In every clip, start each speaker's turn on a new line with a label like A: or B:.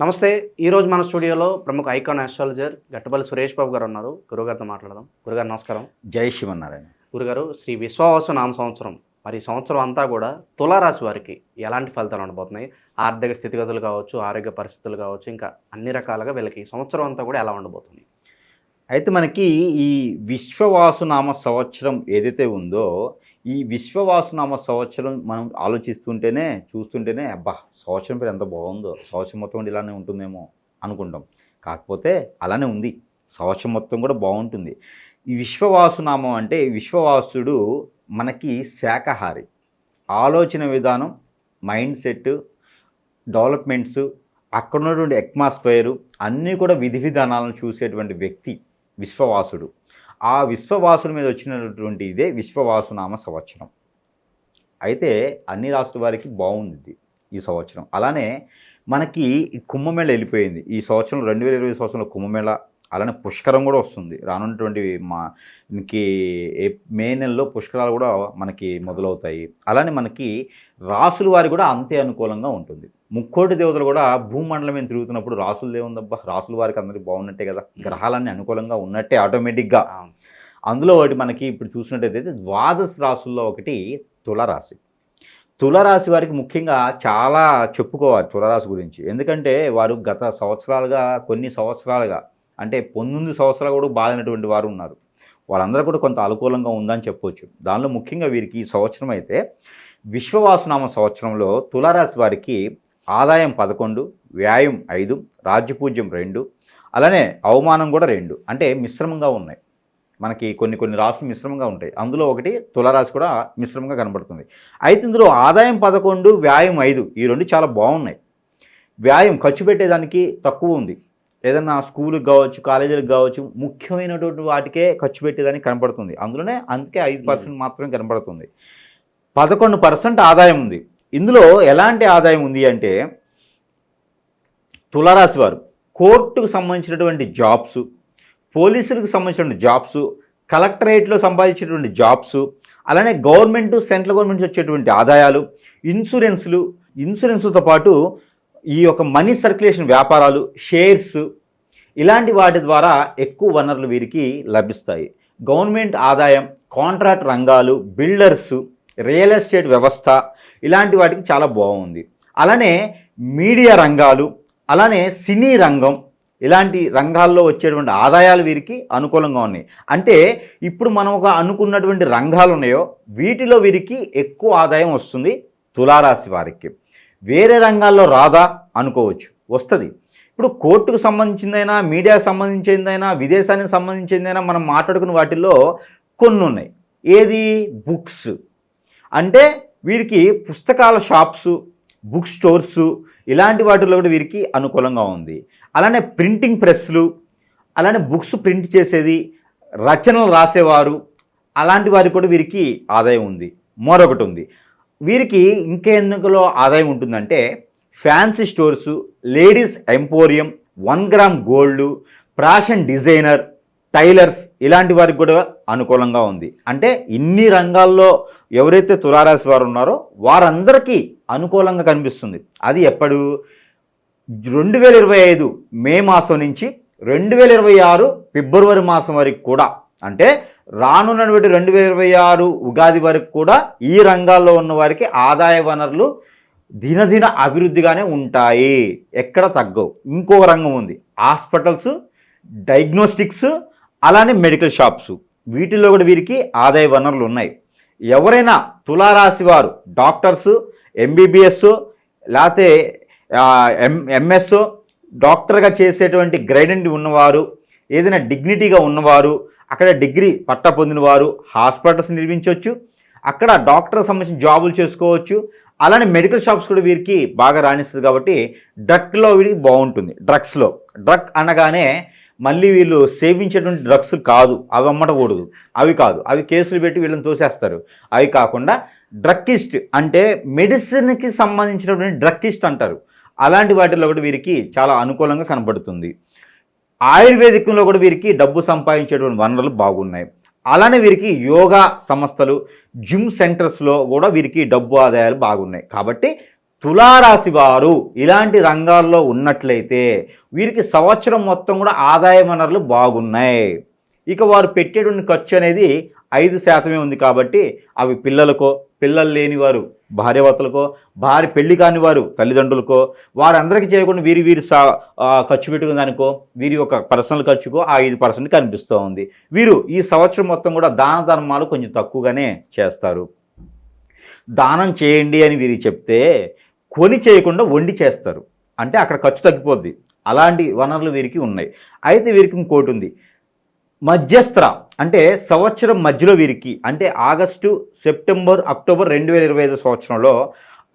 A: నమస్తే ఈరోజు మన స్టూడియోలో ప్రముఖ ఐకాన్ ఆస్ట్రాలజర్ గట్టపల్లి సురేష్ బాబు గారు ఉన్నారు. గురుగారితో మాట్లాడదాం. గురుగారు నమస్కారం.
B: జై శివనారాయణ
A: గురుగారు శ్రీ విశ్వావాసు నామ సంవత్సరం. మరి సంవత్సరం అంతా కూడా తులారాశి వారికి ఎలాంటి ఫలితాలు ఉండబోతున్నాయి? ఆర్థిక స్థితిగతులు కావచ్చు ఆరోగ్య పరిస్థితులు కావచ్చు ఇంకా అన్ని రకాలుగా వీళ్ళకి సంవత్సరం అంతా కూడా ఎలా ఉండబోతుంది?
B: అయితే మనకి ఈ విశ్వవాసునామ సంవత్సరం ఏదైతే ఉందో ఈ విశ్వవాసునామ సంవత్సరం మనం ఆలోచిస్తుంటేనే చూస్తుంటేనే అబ్బా సంవత్సరం పేరు ఎంత బాగుందో సంవత్సరం మొత్తం ఇలానే ఉంటుందేమో అనుకుంటాం. కాకపోతే అలానే ఉంది. సంవత్సరం మొత్తం కూడా బాగుంటుంది. ఈ విశ్వవాసునామం అంటే విశ్వవాసుడు మనకి శాకాహారి ఆలోచన విధానం మైండ్ సెట్ డెవలప్మెంట్స్ అక్కడ ఉన్నటువంటి అట్మాస్ఫియరు అన్నీ కూడా విధి విధానాలను చూసేటువంటి వ్యక్తి విశ్వవాసుడు. ఆ విశ్వవాసుల మీద వచ్చినటువంటి ఇదే విశ్వవాసునామ సంవత్సరం అయితే అన్ని రాష్ట్ర వారికి బాగుంది ఈ సంవత్సరం అలానే మనకి ఈ కుంభమేళ వెళ్ళిపోయింది. ఈ సంవత్సరం రెండు వేల ఇరవై సంవత్సరంలో కుంభమేళ అలానే పుష్కరం కూడా వస్తుంది. రానున్నటువంటి మాకి మనకి మే నెలలో పుష్కరాలు కూడా మనకి మొదలవుతాయి. అలానే మనకి రాసుల వారి కూడా అంతే అనుకూలంగా ఉంటుంది. ముక్కోటి దేవతలు కూడా భూమండలం మీద తిరుగుతున్నప్పుడు రాసులు ఏముందబ్బా రాసుల వారికి అందరికీ బాగున్నట్టే కదా. గ్రహాలన్నీ అనుకూలంగా ఉన్నట్టే ఆటోమేటిక్గా అందులో ఒకటి మనకి ఇప్పుడు చూసినట్టయితే ద్వాదశ రాసుల్లో ఒకటి తులరాశి. తులరాశి వారికి ముఖ్యంగా చాలా చెప్పుకోవాలి తులరాశి గురించి. ఎందుకంటే వారు గత సంవత్సరాలుగా కొన్ని సంవత్సరాలుగా అంటే పంతొమ్మిది సంవత్సరాలు కూడా బాధినటువంటి వారు ఉన్నారు. వాళ్ళందరూ కూడా కొంత అనుకూలంగా ఉందని చెప్పొచ్చు. దానిలో ముఖ్యంగా వీరికి ఈ సంవత్సరం అయితే విశ్వవాసనామ సంవత్సరంలో తులారాశి వారికి ఆదాయం పదకొండు వ్యాయం ఐదు రాజ్యపూజ్యం రెండు అలానే అవమానం కూడా రెండు. అంటే మిశ్రమంగా ఉన్నాయి. మనకి కొన్ని కొన్ని రాసులు మిశ్రమంగా ఉంటాయి. అందులో ఒకటి తులారాశి కూడా మిశ్రమంగా కనబడుతుంది. అయితే ఇందులో ఆదాయం పదకొండు వ్యాయం ఐదు ఈ రెండు చాలా బాగున్నాయి. వ్యాయం ఖర్చు పెట్టేదానికి తక్కువ ఉంది. ఏదన్నా స్కూల్కి కావచ్చు కాలేజీలకు కావచ్చు ముఖ్యమైనటువంటి వాటికే ఖర్చు పెట్టేదానికి కనపడుతుంది అందులోనే అందుకే ఐదు పర్సెంట్ మాత్రమే కనపడుతుంది పదకొండు పర్సెంట్ ఆదాయం ఉంది. ఇందులో ఎలాంటి ఆదాయం ఉంది అంటే తులారాశి వారు కోర్టుకు సంబంధించినటువంటి జాబ్స్ పోలీసులకు సంబంధించినటువంటి జాబ్స్ కలెక్టరేట్లో సంపాదించేటువంటి జాబ్స్ అలానే గవర్నమెంట్ సెంట్రల్ గవర్నమెంట్ వచ్చేటువంటి ఆదాయాలు ఇన్సూరెన్స్లు ఇన్సూరెన్స్తో పాటు ఈ యొక్క మనీ సర్క్యులేషన్ వ్యాపారాలు షేర్స్ ఇలాంటి వాటి ద్వారా ఎక్కువ వనరులు వీరికి లభిస్తాయి. గవర్నమెంట్ ఆదాయం కాంట్రాక్ట్ రంగాలు బిల్డర్స్ రియల్ ఎస్టేట్ వ్యవస్థ ఇలాంటి వాటికి చాలా బాగుంది. అలానే మీడియా రంగాలు అలానే సినీ రంగం ఇలాంటి రంగాల్లో వచ్చేటువంటి ఆదాయాలు వీరికి అనుకూలంగా ఉన్నాయి. అంటే ఇప్పుడు మనం ఒక అనుకున్నటువంటి రంగాలు ఉన్నాయో వీటిలో వీరికి ఎక్కువ ఆదాయం వస్తుంది తులారాశి వారికి. వేరే రంగాల్లో రాదా అనుకోవచ్చు. వస్తుంది. ఇప్పుడు కోర్టుకు సంబంధించిందైనా మీడియాకు సంబంధించిందైనా విదేశానికి సంబంధించిందైనా మనం మాట్లాడుకున్న వాటిల్లో కొన్ని ఉన్నాయి ఏది? బుక్స్. అంటే వీరికి పుస్తకాల షాప్స్ బుక్ స్టోర్సు ఇలాంటి వాటిలో కూడా వీరికి అనుకూలంగా ఉంది. అలానే ప్రింటింగ్ ప్రెస్లు అలానే బుక్స్ ప్రింట్ చేసేది రచనలు రాసేవారు అలాంటి వారికి కూడా వీరికి ఆదాయం ఉంది. మరొకటి ఉంది. వీరికి ఇంకెందుకులో ఆదాయం ఉంటుందంటే fancy stores ladies emporium one gram gold fashion designer tailors ఇలాంటి వారికి కూడా అనుకూలంగా ఉంది. అంటే ఇన్ని రంగాల్లో ఎవరైతే తులారాశి వారు ఉన్నారో వారందరికీ అనుకూలంగా కనిపిస్తుంది. అది ఎప్పుడు? రెండు వేల ఇరవై ఐదు మే మాసం నుంచి రెండు వేల ఇరవై ఆరు ఫిబ్రవరి మాసం వరకు కూడా. అంటే రానున్నటువంటి రెండు వేల ఇరవై ఆరు ఉగాది వరకు కూడా ఈ రంగాల్లో ఉన్న వారికి ఆదాయ వనరులు దినదిన అభివృద్ధిగానే ఉంటాయి. ఎక్కడ తగ్గవు. ఇంకో రంగం ఉంది. హాస్పిటల్స్ డయాగ్నోస్టిక్స్ అలానే మెడికల్ షాప్స్. వీటిల్లో కూడా వీరికి ఆదాయ వనరులు ఉన్నాయి. ఎవరైనా తులారాశి వారు డాక్టర్స్ ఎంబీబీఎస్ లేకపోతే ఎం ఎంఎస్ డాక్టర్గా చేసేటువంటి గ్రైడెంట్ ఉన్నవారు ఏదైనా డిగ్నిటీగా ఉన్నవారు అక్కడ డిగ్రీ పట్టా పొందినవారు హాస్పిటల్స్ నిర్మించవచ్చు అక్కడ డాక్టర్ సంబంధించిన జాబులు చేసుకోవచ్చు అలానే మెడికల్ షాప్స్ కూడా వీరికి బాగా రాణిస్తుంది కాబట్టి డ్రగ్లో వీరికి బాగుంటుంది. డ్రగ్స్లో. డ్రగ్ అనగానే మళ్ళీ వీళ్ళు సేవించేటువంటి డ్రగ్స్ కాదు. అవి అమ్మటకూడదు అవి కాదు. అవి కేసులు పెట్టి వీళ్ళని తోసేస్తారు. అవి కాకుండా డ్రక్కిస్ట్ అంటే మెడిసిన్కి సంబంధించినటువంటి డ్రక్కిస్ట్ అంటారు. అలాంటి వాటిల్లో కూడా వీరికి చాలా అనుకూలంగా కనబడుతుంది. ఆయుర్వేదికంలో కూడా వీరికి డబ్బు సంపాదించేటువంటి వనరులు బాగున్నాయి. అలానే వీరికి యోగా సంస్థలు జిమ్ సెంటర్స్లో కూడా వీరికి డబ్బు ఆదాయాలు బాగున్నాయి. కాబట్టి తులారాశి వారు ఇలాంటి రంగాల్లో ఉన్నట్లయితే వీరికి సంవత్సరం మొత్తం కూడా ఆదాయ వనరులు బాగున్నాయి. ఇక వారు పెట్టేటువంటి ఖర్చు అనేది ఐదు శాతమే ఉంది కాబట్టి అవి పిల్లలకో పిల్లలు లేని వారు భార్యవతలకో భార్య పెళ్ళి కాని వారు తల్లిదండ్రులకో వారందరికీ చేయకుండా వీరి వీరి సా ఖర్చు పెట్టుకున్న దానికో వీరి యొక్క పర్సనల్ ఖర్చుకో ఆ ఐదు పర్సెంట్ కనిపిస్తూ ఉంది. వీరు ఈ సంవత్సరం మొత్తం కూడా దాన ధర్మాలు కొంచెం తక్కువగానే చేస్తారు. దానం చేయండి అని వీరికి చెప్తే కొని చేయకుండా వండి చేస్తారు. అంటే అక్కడ ఖర్చు తగ్గిపోద్ది. అలాంటి వనరులు వీరికి ఉన్నాయి. అయితే వీరికి ఇంకోటి ఉంది. మధ్యస్థ అంటే సంవత్సరం మధ్యలో వీరికి అంటే ఆగస్టు సెప్టెంబర్ అక్టోబర్ రెండు వేల ఇరవై ఐదు సంవత్సరంలో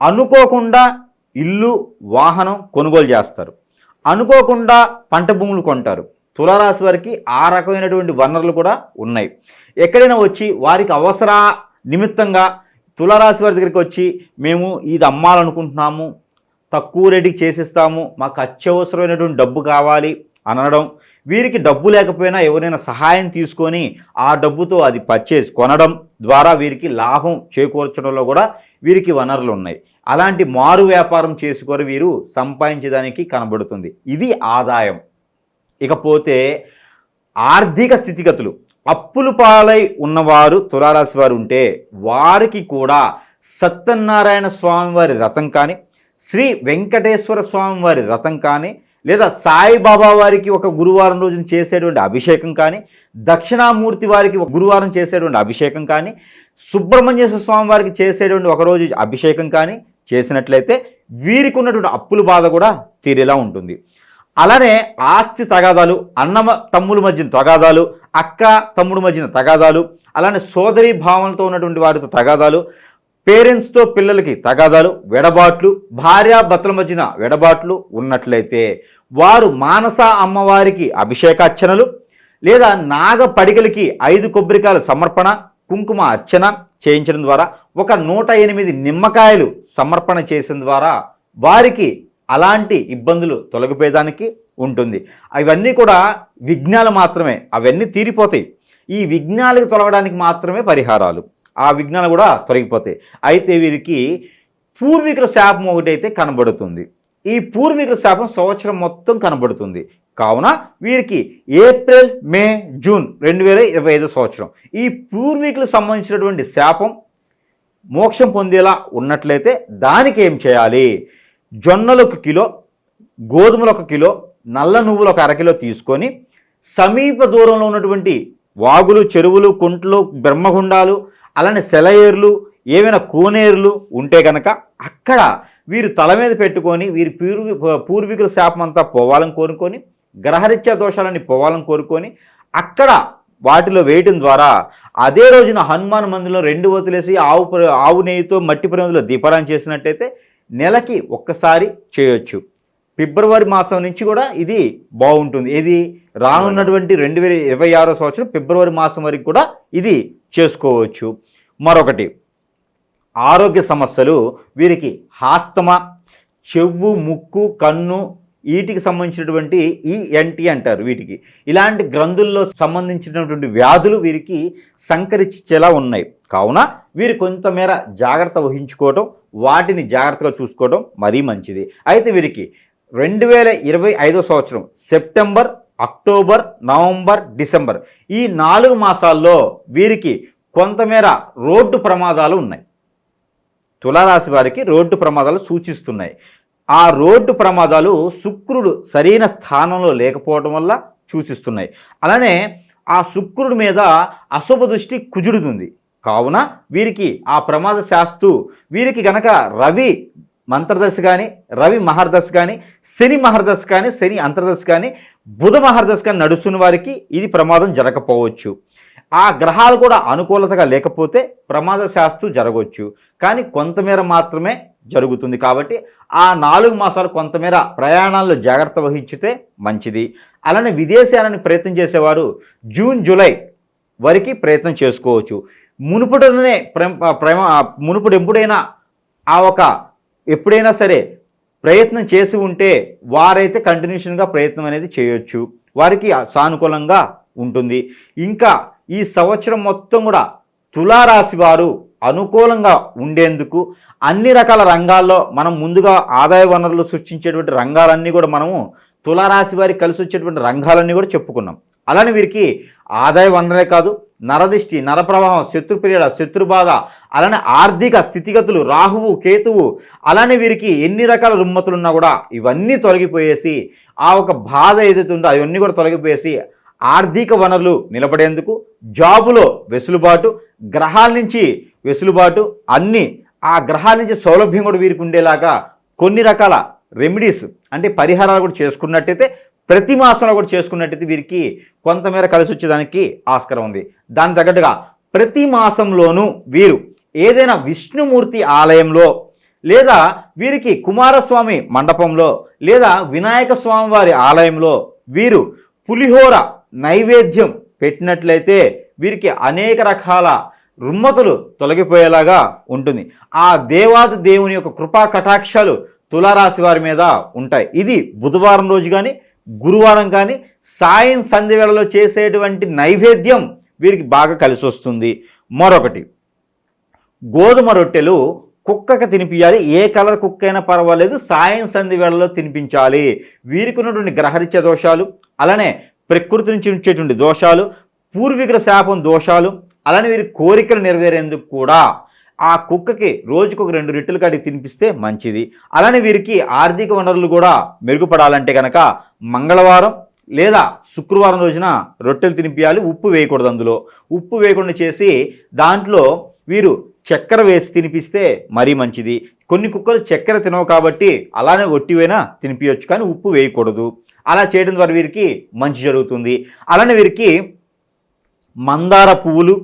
B: అనుకోకుండా ఇల్లు వాహనం కొనుగోలు చేస్తారు. అనుకోకుండా పంట భూములు కొంటారు. తులారాశి వారికి ఆ రకమైనటువంటి వనరులు కూడా ఉన్నాయి. ఎక్కడైనా వచ్చి వారికి అవసర నిమిత్తంగా తులారాశి వారి దగ్గరికి వచ్చి మేము ఇది అమ్మాలనుకుంటున్నాము తక్కువ రేటుకి చేసిస్తాము మాకు అత్యవసరమైనటువంటి డబ్బు కావాలి అనడం వీరికి డబ్బు లేకపోయినా ఎవరైనా సహాయం తీసుకొని ఆ డబ్బుతో అది పర్చేస్ కొనడం ద్వారా వీరికి లాభం చేకూర్చడంలో కూడా వీరికి వనరులు ఉన్నాయి. అలాంటి మారు వ్యాపారం చేసుకొని వీరు సంపాదించడానికి కనబడుతుంది. ఇది ఆదాయం. ఇకపోతే ఆర్థిక స్థితిగతులు అప్పులు పాలై ఉన్నవారు తులారాశి వారు ఉంటే వారికి కూడా సత్యనారాయణ స్వామివారి రథం కానీ శ్రీ వెంకటేశ్వర స్వామి వారి రథం కానీ లేదా సాయిబాబా వారికి ఒక గురువారం రోజున చేసేటువంటి అభిషేకం కానీ దక్షిణామూర్తి వారికి ఒక గురువారం చేసేటువంటి అభిషేకం కానీ సుబ్రహ్మణ్యేశ్వర స్వామి వారికి చేసేటువంటి ఒకరోజు అభిషేకం కానీ చేసినట్లయితే వీరికి ఉన్నటువంటి అప్పుల బాధ కూడా తీరేలా ఉంటుంది. అలానే ఆస్తి తగాదాలు అన్నమ తమ్ముల మధ్యన తగాదాలు అక్క తమ్ముడు మధ్యన తగాదాలు అలానే సోదరి భావనతో ఉన్నటువంటి వారితో తగాదాలు పేరెంట్స్తో పిల్లలకి తగాదాలు వెడబాట్లు భార్యాభర్తల మధ్యన వెడబాట్లు ఉన్నట్లయితే వారు మానస అమ్మవారికి అభిషేకార్చనలు లేదా నాగ పడికలకి ఐదు కొబ్బరికాయల సమర్పణ కుంకుమ అర్చన చేయించడం ద్వారా ఒక నూట ఎనిమిది నిమ్మకాయలు సమర్పణ చేసిన ద్వారా వారికి అలాంటి ఇబ్బందులు తొలగిపోయేదానికి ఉంటుంది. అవన్నీ కూడా విఘ్నాలు మాత్రమే. అవన్నీ తీరిపోతాయి. ఈ విఘ్నాలకు తొలగడానికి మాత్రమే పరిహారాలు. ఆ విఘ్నాలు కూడా తొలగిపోతాయి. అయితే వీరికి పూర్వీకుల శాపం ఒకటైతే కనబడుతుంది. ఈ పూర్వీకుల శాపం సంవత్సరం మొత్తం కనబడుతుంది. కావున వీరికి ఏప్రిల్ మే జూన్ రెండు వేల ఇరవై ఐదు సంవత్సరం. ఈ పూర్వీకులకు సంబంధించినటువంటి శాపం మోక్షం పొందేలా ఉన్నట్లయితే దానికి ఏం చేయాలి? జొన్నలు ఒక కిలో గోధుమలు ఒక కిలో నల్ల నువ్వులు ఒక అరకిలో తీసుకొని సమీప దూరంలో ఉన్నటువంటి వాగులు చెరువులు కుంటలు బ్రహ్మగుండాలు అలానే సెలయేర్లు ఏమైనా కోనేరులు ఉంటే కనుక అక్కడ వీరు తల మీద పెట్టుకొని వీరి పూర్వీ పూర్వీకుల శాపమంతా పోవాలని కోరుకొని గ్రహరీత్యా దోషాలని పోవాలని కోరుకొని అక్కడ వాటిలో వేయటం ద్వారా అదే రోజున హనుమాన్ మందిలో రెండు వదిలేసి ఆవు ప్ర- ఆవు నెయ్యితో మట్టి ప్రమిదలో దీపారాయణ చేసినట్టయితే నెలకి ఒక్కసారి చేయొచ్చు. ఫిబ్రవరి మాసం నుంచి కూడా ఇది బాగుంటుంది. ఇది రానున్నటువంటి రెండు వేల ఇరవై ఆరో సంవత్సరం ఫిబ్రవరి మాసం వరకు కూడా ఇది చేసుకోవచ్చు. మరొకటి ఆరోగ్య సమస్యలు వీరికి హాస్తమా చెవు ముక్కు కన్ను వీటికి సంబంధించినటువంటి ఈఎన్టీ అంటారు వీటికి. ఇలాంటి గ్రంథుల్లో సంబంధించినటువంటి వ్యాధులు వీరికి సంకరించేలా ఉన్నాయి. కావున వీరు కొంతమేర జాగ్రత్త వహించుకోవటం వాటిని జాగ్రత్తగా చూసుకోవడం మరీ మంచిది. అయితే వీరికి రెండు వేల ఇరవై ఐదో సంవత్సరం సెప్టెంబర్ అక్టోబర్ నవంబర్ డిసెంబర్ ఈ నాలుగు మాసాల్లో వీరికి కొంతమేర రోడ్డు ప్రమాదాలు ఉన్నాయి. తులారాశి వారికి రోడ్డు ప్రమాదాలు సూచిస్తున్నాయి. ఆ రోడ్డు ప్రమాదాలు శుక్రుడు సరైన స్థానంలో లేకపోవడం వల్ల సూచిస్తున్నాయి. అలానే ఆ శుక్రుడి మీద అశుభ దృష్టి కుజుడుతుంది కావున వీరికి ఆ ప్రమాద శాస్తు వీరికి గనక రవి మంత్రదశ కానీ రవి మహర్దశ కానీ శని మహర్దశ కానీ శని అంతర్దశ కానీ బుధ మహర్దశ కానీ నడుస్తున్న వారికి ఇది ప్రమాదం జరగకపోవచ్చు. ఆ గ్రహాలు కూడా అనుకూలతగా లేకపోతే ప్రమాద శాస్తు జరగవచ్చు. కానీ కొంతమేర మాత్రమే జరుగుతుంది కాబట్టి ఆ నాలుగు మాసాలు కొంతమేర ప్రయాణాల్లో జాగ్రత్త వహించితే మంచిది. అలానే విదేశాలని ప్రయత్నం చేసేవారు జూన్ జూలై వరకు ప్రయత్నం చేసుకోవచ్చు. మునుపుడునే ప్రేమ ప్రేమ మునుపుడు ఎప్పుడైనా ఆ ఒక ఎప్పుడైనా సరే ప్రయత్నం చేసి ఉంటే వారైతే కంటిన్యూషన్గా ప్రయత్నం అనేది చేయొచ్చు. వారికి సానుకూలంగా ఉంటుంది. ఇంకా ఈ సంవత్సరం మొత్తం కూడా తులారాశి వారు అనుకూలంగా ఉండేందుకు అన్ని రకాల రంగాల్లో మనం ముందుగా ఆదాయ వనరులు సృష్టించేటువంటి రంగాలన్నీ కూడా మనము తులారాశి వారికి కలిసి వచ్చేటువంటి రంగాలన్నీ కూడా చెప్పుకున్నాం. అలానే వీరికి ఆదాయ వనరే కాదు నరదిష్టి నరప్రవాహం శత్రుప్రియడ శత్రుబాధ అలానే ఆర్థిక స్థితిగతులు రాహువు కేతువు అలానే వీరికి ఎన్ని రకాల రుమ్మతులు ఉన్నా కూడా ఇవన్నీ తొలగిపోయేసి ఆ ఒక బాధ ఏదైతే ఉందో అవన్నీ కూడా తొలగిపోయేసి ఆర్థిక వనరులు నిలబడేందుకు జాబులో వెసులుబాటు గ్రహాల నుంచి వెసులుబాటు అన్నీ ఆ గ్రహాల నుంచి సౌలభ్యం కూడా వీరికి ఉండేలాగా కొన్ని రకాల రెమెడీస్ అంటే పరిహారాలు కూడా చేసుకున్నట్టయితే ప్రతి మాసంలో కూడా చేసుకున్నట్టయితే వీరికి కొంతమేర కలిసి వచ్చేదానికి ఆస్కారం ఉంది దాని తగ్గట్టుగా ప్రతి మాసంలోనూ వీరు ఏదైనా విష్ణుమూర్తి ఆలయంలో లేదా వీరికి కుమారస్వామి మండపంలో లేదా వినాయక స్వామి వారి ఆలయంలో వీరు పులిహోర నైవేద్యం పెట్టినట్లయితే వీరికి అనేక రకాల రుమ్మతులు తొలగిపోయేలాగా ఉంటుంది. ఆ దేవాది దేవుని యొక్క కృపా కటాక్షాలు తులారాశి వారి మీద ఉంటాయి. ఇది బుధవారం రోజు కానీ గురువారం కానీ సాయం సంధ్య వేళలో చేసేటువంటి నైవేద్యం వీరికి బాగా కలిసి వస్తుంది. మరొకటి గోధుమ రొట్టెలు కుక్కకి తినిపించాలి ఏ కలర్ కుక్క అయినా పర్వాలేదు. సాయం సంధి వేళలో తినిపించాలి. వీరికి ఉన్నటువంటి గ్రహరిత్య దోషాలు అలానే ప్రకృతి నుంచి ఉంచేటువంటి దోషాలు పూర్వీకుల శాపం దోషాలు అలానే వీరి కోరికలు నెరవేరేందుకు కూడా ఆ కుక్కకి రోజుకు ఒక రెండు రెట్టులు కాడికి తినిపిస్తే మంచిది. అలానే వీరికి ఆర్థిక వనరులు కూడా మెరుగుపడాలంటే కనుక మంగళవారం లేదా శుక్రవారం రోజున రొట్టెలు తినిపించాలి ఉప్పు వేయకూడదు అందులో. ఉప్పు వేయకుండా చేసి దాంట్లో వీరు చక్కెర వేసి తినిపిస్తే మరీ మంచిది. కొన్ని కుక్కలు చక్కెర తినవు కాబట్టి అలానే ఒట్టివైనా తినిపించవచ్చు కానీ ఉప్పు వేయకూడదు. అలా చేయడం ద్వారా వీరికి మంచి జరుగుతుంది. అలానే వీరికి మందార పువ్వులు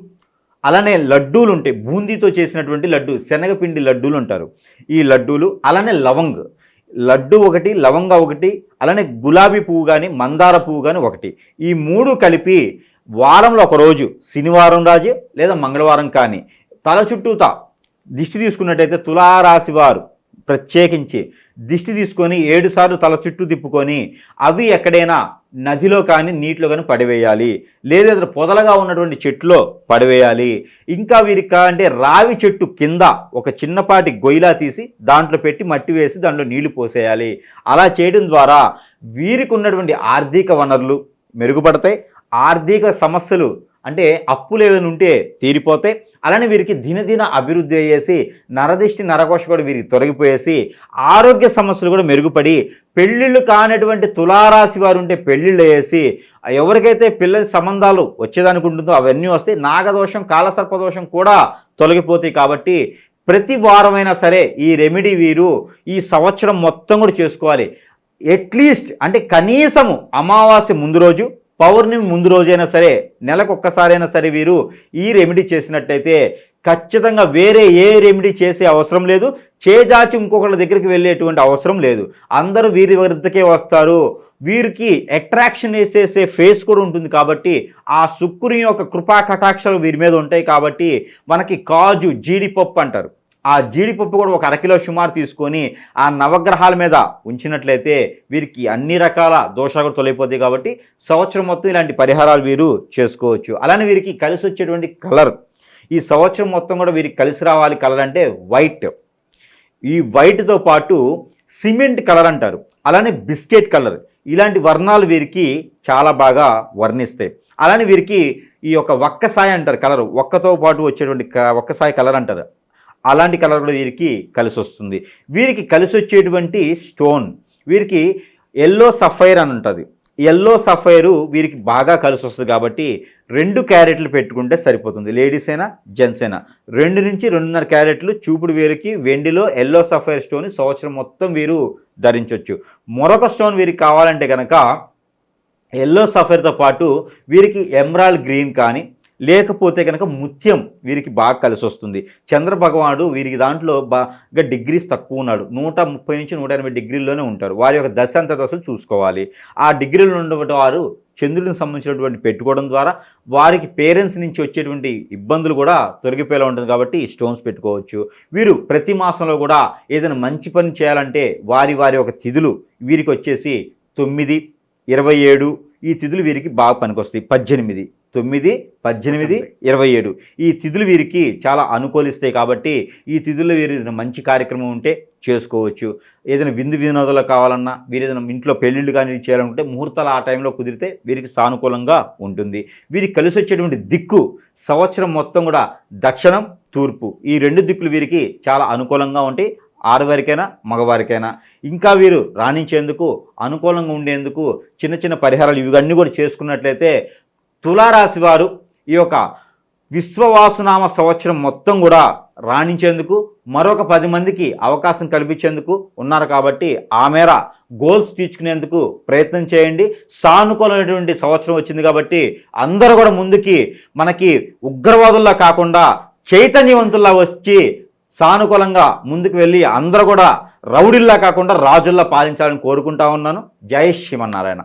B: అలానే లడ్డూలు ఉంటాయి. బూందీతో చేసినటువంటి లడ్డు శనగపిండి లడ్డూలు అంటారు ఈ లడ్డూలు అలానే లవంగ్. లడ్డు ఒకటి లవంగ ఒకటి అలానే గులాబీ పువ్వు కానీ మందార పువ్వు కానీ ఒకటి. ఈ మూడు కలిపి వారంలో ఒక రోజు శనివారం రాజు లేదా మంగళవారం కానీ తల చుట్టూతా దిష్టి తీసుకున్నట్టయితే తులారాశి వారు ప్రత్యేకించి దిష్టి తీసుకొని ఏడుసార్లు తల చుట్టూ తిప్పుకొని అవి ఎక్కడైనా నదిలో కానీ నీటిలో కానీ పడివేయాలి. లేదా పొదలుగా ఉన్నటువంటి చెట్టులో పడివేయాలి. ఇంకా వీరికి అంటే రావి చెట్టు కింద ఒక చిన్నపాటి గొయ్యిలా తీసి దాంట్లో పెట్టి మట్టి వేసి దాంట్లో నీళ్ళు పోసేయాలి. అలా చేయడం ద్వారా వీరికి ఉన్నటువంటి ఆర్థిక వనరులు మెరుగుపడతాయి. ఆర్థిక సమస్యలు అంటే అప్పులు ఏమైనా ఉంటే తీరిపోతాయి. అలానే వీరికి దినదిన అభివృద్ధి అయ్యేసి నరదిష్టి నరకోశ కూడా వీరికి తొలగిపోయేసి ఆరోగ్య సమస్యలు కూడా మెరుగుపడి పెళ్ళిళ్ళు కానటువంటి తులారాశి వారు ఉంటే పెళ్ళిళ్ళు వేసి ఎవరికైతే పిల్లల సంబంధాలు వచ్చేదానికి ఉంటుందో అవన్నీ వస్తే నాగదోషం కాలసర్పదోషం కూడా తొలగిపోతాయి కాబట్టి ప్రతి వారమైనా సరే ఈ రెమెడీ వీరు ఈ సంవత్సరం మొత్తం కూడా చేసుకోవాలి. అట్లీస్ట్ అంటే కనీసము అమావాస్య ముందు రోజు పౌర్ణమి ముందు రోజైనా సరే నెలకు ఒక్కసారైనా సరే వీరు ఈ రెమెడీ చేసినట్టయితే ఖచ్చితంగా వేరే ఏ రెమెడీ చేసే అవసరం లేదు. చేజాచి ఇంకొకళ్ళ దగ్గరికి వెళ్ళేటువంటి అవసరం లేదు. అందరూ వీరి వద్దకే వస్తారు. వీరికి అట్రాక్షన్ వేసేసే ఫేస్ కూడా ఉంటుంది కాబట్టి ఆ శుక్రుని యొక్క కృపా కటాక్షాలు వీరి మీద ఉంటాయి కాబట్టి మనకి కాజు జీడిపప్పు అంటారు. ఆ జీడిపప్పు కూడా ఒక అరకిలో సుమారు తీసుకొని ఆ నవగ్రహాల మీద ఉంచినట్లయితే వీరికి అన్ని రకాల దోషాలు కూడా తొలగిపోతాయి కాబట్టి సంవత్సరం మొత్తం ఇలాంటి పరిహారాలు వీరు చేసుకోవచ్చు. అలానే వీరికి కలిసి వచ్చేటువంటి కలర్. ఈ సంవత్సరం మొత్తం కూడా వీరికి కలిసి రావాలి కలర్ అంటే వైట్. ఈ వైట్తో పాటు సిమెంట్ కలర్ అంటారు. అలానే బిస్కెట్ కలర్. ఇలాంటి వర్ణాలు వీరికి చాలా బాగా వర్ణిస్తాయి. అలానే వీరికి ఈ యొక్క ఒక్కసాయి అంటారు కలర్. ఒక్కతో పాటు వచ్చేటువంటి క- ఒక్కసాయి కలర్ అంటారు. అలాంటి కలర్లో వీరికి కలిసి వస్తుంది వీరికి కలిసి వచ్చేటువంటి స్టోన్. వీరికి ఎల్లో సఫైర్ అని ఉంటుంది. ఎల్లో సఫైరు వీరికి బాగా కలిసి వస్తుంది కాబట్టి రెండు క్యారెట్లు పెట్టుకుంటే సరిపోతుంది. లేడీస్ అయినా జెంట్స్ అయినా. రెండు నుంచి రెండున్నర క్యారెట్లు చూపుడు వీరికి వెండిలో ఎల్లో సఫైర్ స్టోన్ సంవత్సరం మొత్తం వీరు ధరించవచ్చు మరొక స్టోన్ వీరికి కావాలంటే కనుక ఎల్లో సఫైర్తో పాటు వీరికి ఎమరాల్డ్ గ్రీన్ కానీ లేకపోతే కనుక ముత్యం వీరికి బాగా కలిసి వస్తుంది. చంద్రభగవానుడు వీరికి దాంట్లో బాగా డిగ్రీస్ తక్కువ ఉన్నాడు. నూట ముప్పై నుంచి నూట ఎనభై డిగ్రీల్లోనే ఉంటారు. వారి యొక్క దశ అంత దశలు చూసుకోవాలి. ఆ డిగ్రీలు ఉన్నటువంటి వారు చంద్రుడికి సంబంధించినటువంటి పెట్టుకోవడం ద్వారా వారికి పేరెంట్స్ నుంచి వచ్చేటువంటి ఇబ్బందులు కూడా తొలగిపోయేలా ఉంటుంది కాబట్టి స్టోన్స్ పెట్టుకోవచ్చు. వీరు ప్రతి మాసంలో కూడా ఏదైనా మంచి పని చేయాలంటే వారి వారి యొక్క తిథులు వీరికి వచ్చేసి తొమ్మిది ఇరవై ఏడు ఈ తిథులు వీరికి బాగా పనికొస్తాయి. పద్దెనిమిది. తొమ్మిది పద్దెనిమిది ఇరవై ఏడు. ఈ తిథులు వీరికి చాలా అనుకూలిస్తాయి కాబట్టి ఈ తిథుల్లో వీరు ఏదైనా మంచి కార్యక్రమం ఉంటే చేసుకోవచ్చు. ఏదైనా విందు వినోదాలు కావాలన్నా వీరు ఏదైనా ఇంట్లో పెళ్ళిళ్ళు కానీ చేయాలనుకుంటే ముహూర్తాలు ఆ టైంలో కుదిరితే వీరికి సానుకూలంగా ఉంటుంది. వీరికి కలిసి వచ్చేటువంటి దిక్కు సంవత్సరం మొత్తం కూడా దక్షిణం తూర్పు. ఈ రెండు దిక్కులు వీరికి చాలా అనుకూలంగా ఉంటాయి. ఆడవారికైనా మగవారికైనా. ఇంకా వీరు రాణించేందుకు అనుకూలంగా ఉండేందుకు చిన్న చిన్న పరిహారాలు ఇవన్నీ కూడా చేసుకున్నట్లయితే తులారాశి వారు ఈ యొక్క విశ్వవాసునామ సంవత్సరం మొత్తం కూడా రాణించేందుకు మరొక పది మందికి అవకాశం కల్పించేందుకు ఉన్నారు కాబట్టి ఆ మేర గోల్స్ తీర్చుకునేందుకు ప్రయత్నం చేయండి. సానుకూలమైనటువంటి సంవత్సరం వచ్చింది కాబట్టి అందరూ కూడా ముందుకి మనకి ఉగ్రవాదుల్లా కాకుండా చైతన్యవంతుల్లా వచ్చి సానుకూలంగా ముందుకు వెళ్ళి అందరూ కూడా రౌడిల్లా కాకుండా రాజుల్లా పాలించాలని కోరుకుంటా ఉన్నాను. జై శ్రీమన్నారాయణ.